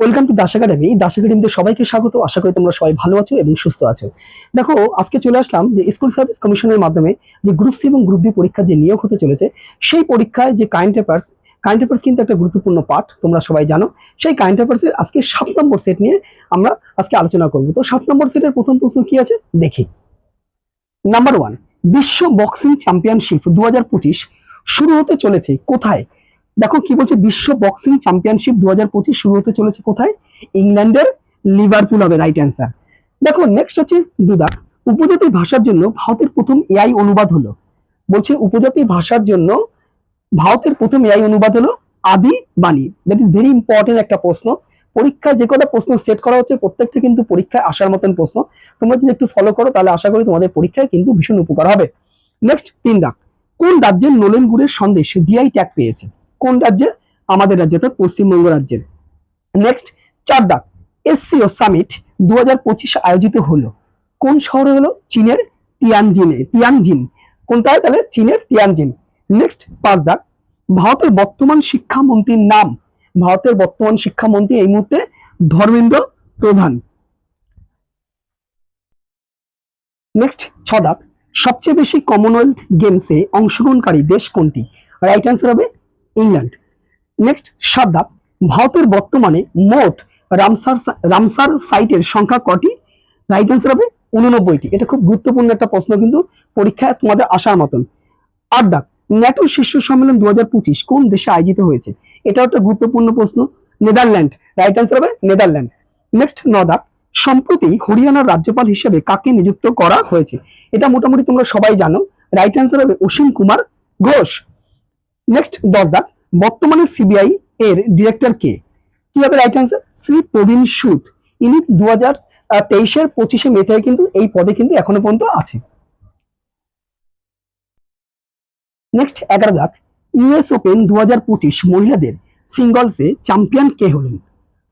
Welcome to Das academy Das একাডেমিতে সবাইকে স্বাগত। আশা করি তোমরা সবাই ভালো আছো এবং সুস্থ আছো। দেখো, আজকে চলে আসলাম যে স্কুল সার্ভিস কমিশনের মাধ্যমে যে গ্রুপ সি এবং গ্রুপ ডি পরীক্ষা যে নিয়োগ হতে চলেছে, সেই পরীক্ষায় যে কারেন্ট পেপার্স কারেন্ট পেপার্স কিন্তু একটা গুরুত্বপূর্ণ পাঠ, তোমরা সবাই জানো। সেই কারেন্ট পেপার্সের আজকে সাত নম্বর সেট নিয়ে আমরা আজকে আলোচনা করব। তো সাত নম্বর সেটের প্রথম প্রশ্ন কি আছে? দেখি। নাম্বার ওয়ান বিশ্ব বক্সিং চ্যাম্পিয়নশিপ দু হাজার পঁচিশ শুরু হতে চলেছে কোথায়? দেখো কি বলছে, বিশ্ব বক্সিং চ্যাম্পিয়নশিপ দু হাজার পঁচিশ শুরু হতে চলেছে কোথায়? ইংল্যান্ডের লিভারপুল হবে রাইট অ্যান্সার দেখো নেক্সট হচ্ছে দুদা উপজাতি ভাষার জন্য ভারতের প্রথম এআই অনুবাদ হলো। বলছে উপজাতি ভাষার জন্য ভারতের প্রথম এআই অনুবাদ হলো আদি বাণী। দ্যাট ইজ ভেরি ইম্পর্টেন্ট একটা প্রশ্ন। পরীক্ষায় যে কটা প্রশ্ন সেট করা হচ্ছে, প্রত্যেকটা কিন্তু পরীক্ষায় আসার মতন প্রশ্ন। তোমরা যদি একটু ফলো করো, তাহলে আশা করি তোমাদের পরীক্ষায় কিন্তু ভীষণ উপকার হবে। নেক্সট তিন দাগ। কোন রাজ্যের নোলেন গুড়ের সন্দেশ জিআই ট্যাগ পেয়েছে? কোন রাজ্যের? আমাদের রাজ্য অর্থাৎ পশ্চিমবঙ্গ রাজ্যের। নেক্সট চার দাগ এসসিও সামিট দু হাজার পঁচিশ আয়োজিত হলো। কোন শহরে হলো? চীনের তিয়ানজিনে, তিয়ানজিন। কোনটায় তাহলে চীনের তিয়ানজিন। নেক্সট পাঁচ দাগ ভারতের বর্তমান শিক্ষামন্ত্রীর নাম। ভারতের বর্তমান শিক্ষামন্ত্রী এই মুহূর্তে ধর্মেন্দ্র প্রধান। নেক্সট ছ দাগ সবচেয়ে বেশি কমনওয়েলথ গেমসে অংশগ্রহণকারী দেশ কোনটি? রাইট অ্যান্সার হবে ইংল্যান্ড। নেক্সট সাত ভারতের বর্তমানে মোট রামসার রামসার সাইটের সংখ্যা কটি? রাইট অ্যান্সার হবে উননব্বইটি। এটা খুব গুরুত্বপূর্ণ একটা প্রশ্ন কিন্তু পরীক্ষায় তোমাদের আসার মতন। আট ন্যাটো শীর্ষ সম্মেলন দু হাজার পঁচিশ কোন দেশে আয়োজিত হয়েছে? এটা একটা গুরুত্বপূর্ণ প্রশ্ন। নেদারল্যান্ড। রাইট অ্যান্সার হবে নেদারল্যান্ড। নেক্সট ন সম্প্রতি হরিয়ানার রাজ্যপাল হিসেবে কাকে নিযুক্ত করা হয়েছে? এটা মোটামুটি তোমরা সবাই জানো। রাইট অ্যান্সার হবে অসীম কুমার ঘোষ। নেক্সট দশ দাগ বর্তমানে সিবিআই এর ডিরেক্টর কে? কি হবে রাইট অ্যান্সার শ্রী প্রবীণ সুদ। ইনি দু হাজার তেইশের পঁচিশে মে থেকে কিন্তু এই পদে কিন্তু এখনও পর্যন্ত আছে নেক্সট এগারো দাগ ইউএস ওপেন দু হাজার পঁচিশ মহিলাদের সিঙ্গলসে চ্যাম্পিয়ন কে হলেন?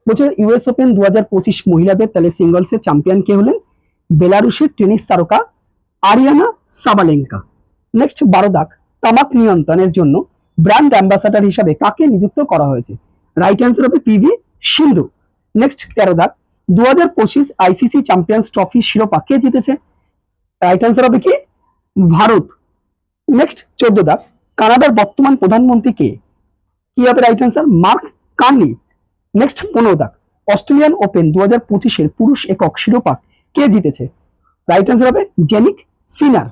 বলছে ইউএস ওপেন দু হাজার পঁচিশ মহিলাদের তাহলে সিঙ্গলসে চ্যাম্পিয়ন কে হলেন? বেলারুশের টেনিস তারকা আরিয়ানা সাবালেঙ্কা। নেক্সট বারো দাগ তামাক নিয়ন্ত্রণের জন্য ব্র্যান্ড অ্যাম্বাসাডার হিসাবে কাকে নিযুক্ত করা হয়েছে? রাইট অ্যান্সার হবে পিভি সিন্ধু। নেক্সট তেরো দাগ দু হাজার পঁচিশ আইসিসি চ্যাম্পিয়ন্স ট্রফি শিরোপা কে জিতেছে? রাইট অ্যান্সার হবে কি? ভারত। নেক্সট চোদ্দ দাগ কানাডার বর্তমান প্রধানমন্ত্রী কে? কি হবে right answer Mark Carney next পনেরো দাগ অস্ট্রেলিয়ান ওপেন দু হাজার পঁচিশের পুরুষ একক শিরোপা কে জিতেছে? রাইট অ্যান্সার হবে জেনিক সিনার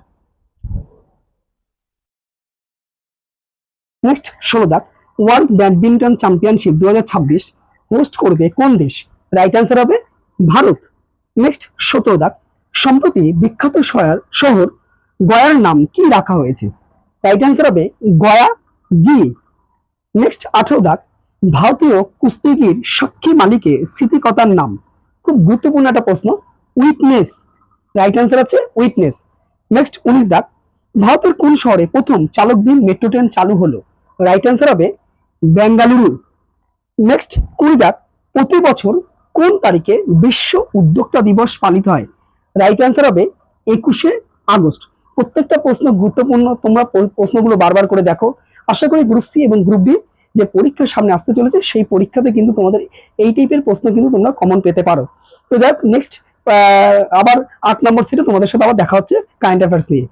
নেক্সট ষোলো দাগ। ওয়ার্ল্ড ব্যাডমিন্টন চ্যাম্পিয়নশিপ দু হোস্ট করবে কোন দেশ? রাইট অ্যান্সার হবে ভারত। নেক্সট সতেরো দাগ। সম্প্রতি বিখ্যাত শহর গয়ার নাম কি রাখা হয়েছে? রাইট অ্যান্সার হবে গয়া জি। নেক্সট আঠেরো দাগ। ভারতীয় কুস্তিগির সাক্ষী মালিকের স্মৃতিকতার নাম। খুব গুরুত্বপূর্ণ একটা প্রশ্ন। উইটনেস রাইট অ্যান্সার আছে উইটনেস নেক্সট উনিশ দাগ। ভারতের কোন শহরে প্রথম চালকবিহীন মেট্রো ট্রেন চালু হলো? রাইট অ্যান্সার হবে বেঙ্গালুরু। নেক্সট কুড়ি দাগ প্রতি বছর কোন তারিখে বিশ্ব উদ্যোক্তা দিবস পালিত হয়? রাইট অ্যান্সার হবে একুশে আগস্ট। প্রত্যেকটা প্রশ্ন গুরুত্বপূর্ণ, তোমরা প্রশ্নগুলো বারবার করে দেখো। আশা করি গ্রুপ সি এবং গ্রুপ ডি যে পরীক্ষার সামনে আসতে চলেছে, সেই পরীক্ষাতে কিন্তু তোমাদের এই টাইপের প্রশ্ন কিন্তু তোমরা কমন পেতে পারো। তো যাক নেক্সট আবার আট নম্বর সিটে তোমাদের সাথে আবার দেখা হচ্ছে কারেন্ট অ্যাফেয়ার্স নিয়ে।